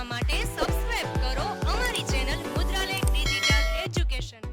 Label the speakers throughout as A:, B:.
A: જોવા માટે સબસ્ક્રાઇબ કરો અમારી ચેનલ મુદ્રાલેખ ડિજિટલ એજ્યુકેશન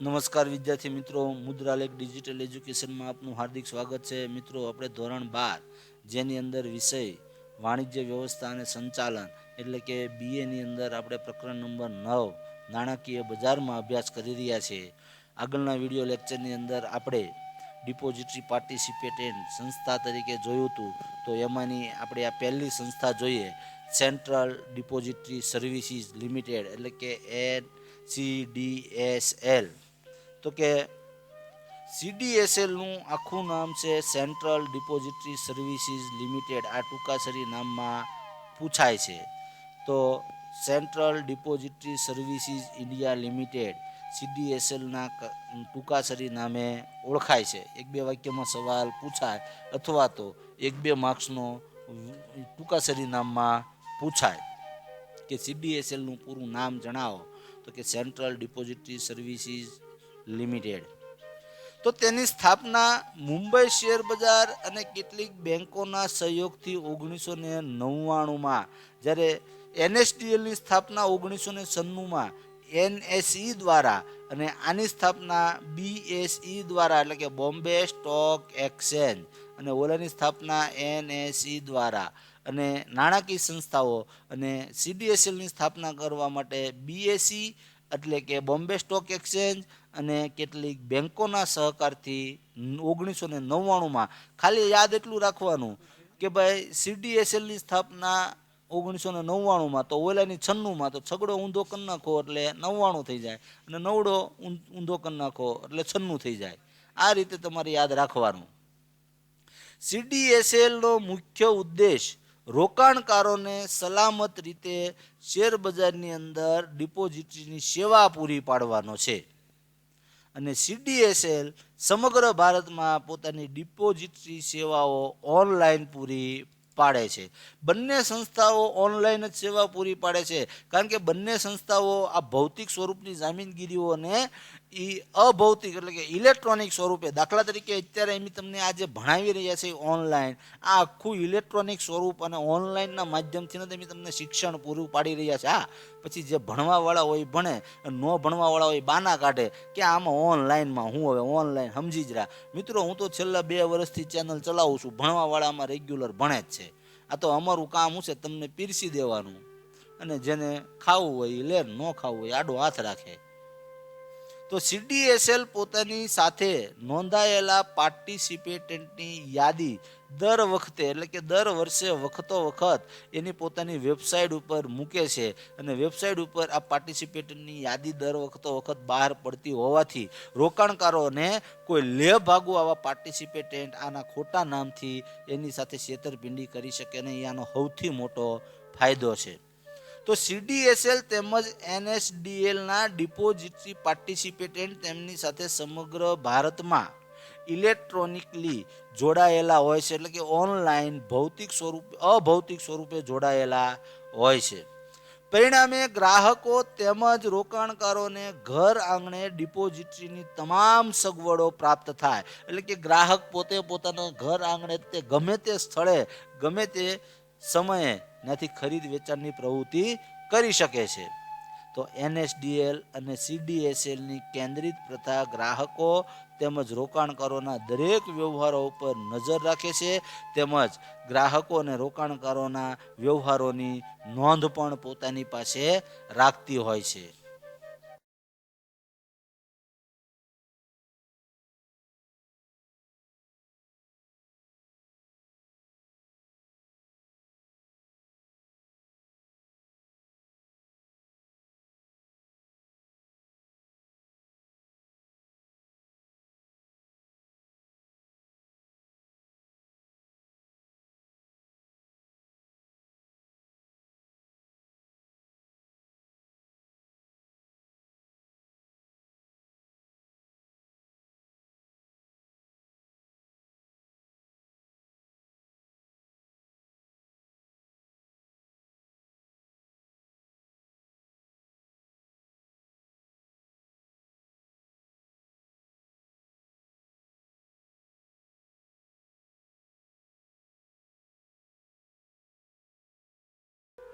B: નમસ્કાર વિદ્યાર્થી મિત્રો મુદ્રાલેખ ડિજિટલ એજ્યુકેશનમાં આપનું હાર્દિક સ્વાગત છે. મિત્રો, આપણે ધોરણ બાર, જેની અંદર વિષય વાણિજ્ય વ્યવસ્થા અને સંચાલન, એટલે કે બીએની અંદર આપણે પ્રકરણ નંબર નવ, નાણાકીય બજારમાં અભ્યાસ કરી રહ્યા છીએ. આગળના વીડિયો લેક્ચરની અંદર આપણે ડિપોઝિટરી પાર્ટિસિપેટેન્ટ સંસ્થા તરીકે જોયું હતું. તો એમાંની આપણે આ પહેલી સંસ્થા જોઈએ સેન્ટ્રલ ડિપોઝિટરી સર્વિસીસ લિમિટેડ એટલે કે N C D S L તો કે સીડીએસએલનું આખું નામ છે સેન્ટ્રલ ડિપોઝિટરી સર્વિસીસ લિમિટેડ આ ટૂંકાસરી નામમાં પૂછાય છે. તો central depository services India limited સીડીએસએલના ટૂંકાસરી નામે ઓળખાય છે. એક બે વાક્યમાં સવાલ પૂછાય અથવા તો એક બે માર્ક્સનો ટૂંકાસરી નામમાં પૂછાય. કે સીડીએસએલનું પૂરું નામ જણાવો. તો કે સેન્ટ્રલ ડિપોઝિટરી સર્વિસીસ લિમિટેડ. તો તેની સ્થાપના મુંબઈ શેર બજાર અને કેટલીક બેંકોના સહયોગથી ઓગણીસો ને નવ્વાણુંમાં, જ્યારે એનએસડીએલની સ્થાપના ઓગણીસો ને સન્નુમાં એનએસઈ દ્વારા અને આની સ્થાપના બીએસઈ દ્વારા, એટલે કે બોમ્બે સ્ટોક એક્સચેન્જ અને ઓલાની સ્થાપના એનએસઈ દ્વારા અને નાણાકીય સંસ્થાઓ અને સીડીએસએલની સ્થાપના કરવા માટે બીએસઈ એટલે કે બોમ્બે સ્ટોક એક્સચેન્જ અને કેટલીક બેન્કોના સહકારથી ઓગણીસો ને નવ્વાણુંમાં ખાલી યાદ એટલું રાખવાનું કે ભાઈ સીડીએસએલની સ્થાપના ઓગણીસો ને નવ્વાણુંમાં તો ઓલાની છન્નુંમાં તો છગડો ઊંધો કરી નાખો એટલે નવ્વાણું થઈ જાય અને નવડો ઊંધો કરી નાખો એટલે છન્નું થઈ જાય. આ રીતે તમારે યાદ રાખવાનું. સીડીએસએલનો મુખ્ય ઉદ્દેશ રોકાણકારોને સલામત રીતે શેર બજારની અંદર ડિપોઝિટરીની સેવા પૂરી પાડવાનો છે. અને સીડીએસએલ સમગ્ર ભારતમાં પોતાની ડિપોઝિટરી સેવાઓ ઓનલાઈન પૂરી પાડે છે. બંને સંસ્થાઓ ઓનલાઈન જ સેવા પૂરી પાડે છે. કારણ કે બંને સંસ્થાઓ આ ભૌતિક સ્વરૂપની જામીનગીરીઓને એ અભૌતિક એટલે કે ઇલેક્ટ્રોનિક સ્વરૂપે, દાખલા તરીકે અત્યારે એમ તમને આજે ભણાવી રહ્યા છે ઓનલાઈન. આ આખું ઇલેક્ટ્રોનિક સ્વરૂપ અને ઓનલાઈનના માધ્યમથી તમે તમને શિક્ષણ પૂરું પાડી રહ્યા છે. હા, પછી જે ભણવાવાળા હોય ભણે ન ભણવાવાળા હોય બાના કાઢે, કે આમાં ઓનલાઈનમાં, હું હવે ઓનલાઈન સમજી જ રહ્યા. મિત્રો, હું તો છેલ્લા બે વર્ષથી ચેનલ ચલાવું છું, ભણવાવાળામાં રેગ્યુલર ભણે જ છે. આ તો અમારું કામ શું છે, તમને પીરસી દેવાનું. અને જેને ખાવું હોય એ લે, ન ખાવું હોય આડો હાથ રાખે. તો સીડીએસએલ પોતાની સાથે નોંધાયેલા પાર્ટિસિપેટન્ટની યાદી દર વખતે, એટલે કે દર વર્ષે વખતો વખત એની પોતાની વેબસાઇટ ઉપર મૂકે છે અને વેબસાઇટ ઉપર આ પાર્ટિસિપેટની યાદી દર વખતો વખત બહાર પડતી હોવાથી રોકાણકારોને કોઈ લે ભાગુ આવા પાર્ટિસિપેટન્ટ આના ખોટા નામથી એની સાથે છેતરપિંડી કરી શકે નહીં આનો સૌથી મોટો ફાયદો છે. તો સીડીએસએલ તેમજ એનએસડીએલના ડિપોઝિટરી પાર્ટિસિપેટન્ટ તેમની સાથે સમગ્ર ભારતમાં ઇલેક્ટ્રોનિકલી જોડાયેલા હોય છે. એટલે કે ઓનલાઈન ભૌતિક સ્વરૂપે, અભૌતિક સ્વરૂપે જોડાયેલા હોય છે. પરિણામે ગ્રાહકો તેમજ રોકાણકારોને ઘર આંગણે ડિપોઝિટરીની તમામ સગવડો પ્રાપ્ત થાય. એટલે કે ગ્રાહક પોતે પોતાના ઘર આંગણે તે ગમે તે સ્થળે, ગમે તે સમયે ત્યાંથી ખરીદ વેચાણની પ્રવૃત્તિ કરી શકે છે. તો એનએસડીએલ અને સીડીએસએલની કેન્દ્રિત પ્રથા ગ્રાહકો તેમજ રોકાણકારોના દરેક વ્યવહારો ઉપર નજર રાખે છે. તેમજ ગ્રાહકો અને રોકાણકારોના વ્યવહારોની નોંધ પણ પોતાની પાસે રાખતી હોય છે.